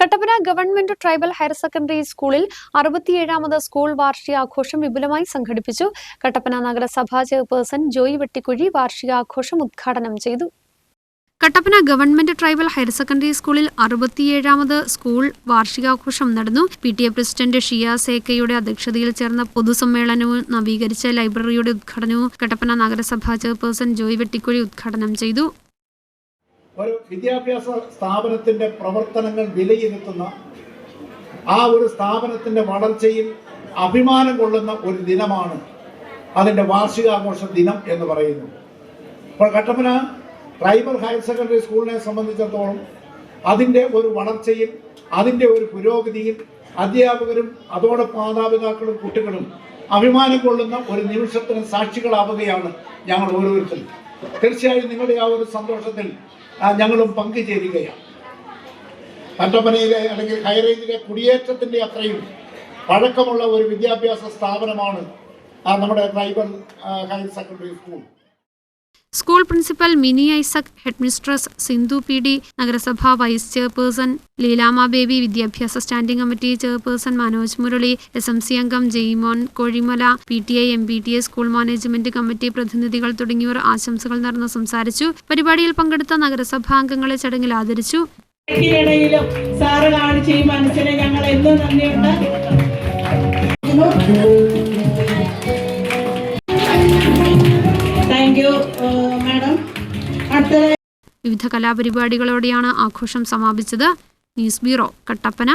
Kattappana government tribal higher secondary സ്കൂളിൽ അറുപത്തിയേഴാമത് school വാർഷികാഘോഷം വിപുലമായി സംഘടിപ്പിച്ചു. കട്ടപ്പന നഗരസഭാ ചെയർപേഴ്സൺ ജോയി വെട്ടിക്കുഴി വാർഷികാഘോഷം ഉദ്ഘാടനം ചെയ്തു. Kattappana government tribal higher secondary സ്കൂളിൽ അറുപത്തിയേഴാമത് സ്കൂൾ വാർഷികാഘോഷം നടന്നു. P T A president Shiya സേക്കയുടെ അധ്യക്ഷതയിൽ ചേർന്ന പൊതുസമ്മേളനവും നവീകരിച്ച ലൈബ്രറിയുടെ ഉദ്ഘാടനവും കട്ടപ്പന നഗരസഭാ ചെയർപേഴ്സൺ ജോയ് വെട്ടിക്കുഴി ഉദ്ഘാടനം ചെയ്തു. ഒരു വിദ്യാഭ്യാസ സ്ഥാപനത്തിന്റെ പ്രവർത്തനങ്ങൾ വിലയിരുത്തുന്ന ആ ഒരു സ്ഥാപനത്തിന്റെ വളർച്ചയിൽ അഭിമാനം കൊള്ളുന്ന ഒരു ദിനമാണ് അതിന്റെ വാർഷികാഘോഷ ദിനം എന്ന് പറയുന്നു അപ്പോൾ കട്ടപ്പന ട്രൈബൽ ഹയർ സെക്കൻഡറി സ്കൂളിനെ സംബന്ധിച്ചിടത്തോളം അതിന്റെ ഒരു വളർച്ചയിൽ അതിന്റെ ഒരു പുരോഗതിയിൽ അധ്യാപകരും അതോടെ മാതാപിതാക്കളും കുട്ടികളും അഭിമാനം കൊള്ളുന്ന ഒരു നിമിഷത്തിന് സാക്ഷികളാവുകയാണ് ഞങ്ങൾ ഓരോരുത്തരും. തീർച്ചയായും നിങ്ങളുടെ ആ ഒരു സന്തോഷത്തിൽ ഞങ്ങളും പങ്കുചേരുകയാണ്. കട്ടപ്പനയിലെ അല്ലെങ്കിൽ ഹൈറേഞ്ചിലെ കുടിയേറ്റത്തിന്റെ അത്രയും പഴക്കമുള്ള ഒരു വിദ്യാഭ്യാസ സ്ഥാപനമാണ് നമ്മുടെ tribal higher secondary school school principal Mini Isaac headmistress Sindhu P D നഗരസഭാ വൈസ് ചെയർപേഴ്സൺ ലീലാമ ബേബി വിദ്യാഭ്യാസ standing committee chairperson Manoj Murali S M C അംഗം Jaimon Kozhimala P T I M B T A school management committee പ്രതിനിധികൾ തുടങ്ങിയവർ ആശംസകൾ നേർന്ന് സംസാരിച്ചു. പരിപാടിയിൽ പങ്കെടുത്ത നഗരസഭാ അംഗങ്ങളെ ചടങ്ങിൽ ആദരിച്ചു. സാറ് കാണിച്ച ഈ മനസ്സിനെ ഞങ്ങൾ എന്നും നന്ദിയുണ്ട്. വിവിധ കലാപരിപാടികളോടെയാണ് ആഘോഷം സമാപിച്ചത്. News bureau Kattappana.